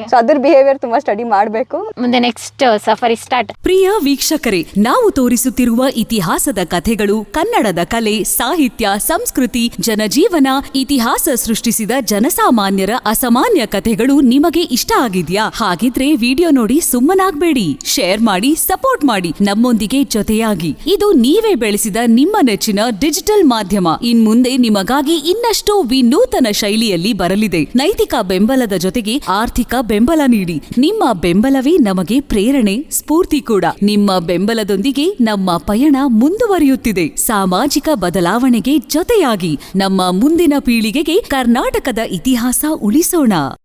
ಸೊ ಅದ್ರ ಬಿಹೇವಿಯರ್ ತುಂಬಾ ಸ್ಟಡಿ ಮಾಡಬೇಕು. ಮುಂದೆ ನೆಕ್ಸ್ಟ್ ಸಫರಿ ಸ್ಟಾರ್ಟ್ ಪ್ರಿಯ ವೀಕ್ಷಕರೇ ನಾವು ತೋರಿಸುತ್ತಿರುವ ಇತಿಹಾಸದ ಕಥೆಗಳು ಕನ್ನಡದ ಕಲೆ ಸಾಹಿತ್ಯ ಸಂಸ್ಕೃತಿ ಜನಜೀವನ ಇತಿಹಾಸ ಸೃಷ್ಟಿಸಿದ ಜನಸಾಮಾನ್ಯರ ಅಸಮ ಅಸಾಮಾನ್ಯ ಕಥೆಗಳು ನಿಮಗೆ ಇಷ್ಟ ಆಗಿದ್ಯಾ? ಹಾಗಿದ್ರೆ ವಿಡಿಯೋ ನೋಡಿ ಸುಮ್ಮನಾಗ್ಬೇಡಿ. ಶೇರ್ ಮಾಡಿ, ಸಪೋರ್ಟ್ ಮಾಡಿ. ನಮ್ಮೊಂದಿಗೆ ಜೊತೆಯಾಗಿ. ಇದು ನೀವೇ ಬೆಳೆಸಿದ ನಿಮ್ಮ ನೆಚ್ಚಿನ ಡಿಜಿಟಲ್ ಮಾಧ್ಯಮ. ಇನ್ ಮುಂದೆ ನಿಮಗಾಗಿ ಇನ್ನಷ್ಟು ವಿನೂತನ ಶೈಲಿಯಲ್ಲಿ ಬರಲಿದೆ. ನೈತಿಕ ಬೆಂಬಲದ ಜೊತೆಗೆ ಆರ್ಥಿಕ ಬೆಂಬಲ ನೀಡಿ. ನಿಮ್ಮ ಬೆಂಬಲವೇ ನಮಗೆ ಪ್ರೇರಣೆ, ಸ್ಫೂರ್ತಿ ಕೂಡ. ನಿಮ್ಮ ಬೆಂಬಲದೊಂದಿಗೆ ನಮ್ಮ ಪಯಣ ಮುಂದುವರಿಯುತ್ತಿದೆ. ಸಾಮಾಜಿಕ ಬದಲಾವಣೆಗೆ ಜೊತೆಯಾಗಿ. ನಮ್ಮ ಮುಂದಿನ ಪೀಳಿಗೆಗೆ ಕರ್ನಾಟಕದ ಇತಿಹಾಸ 呢？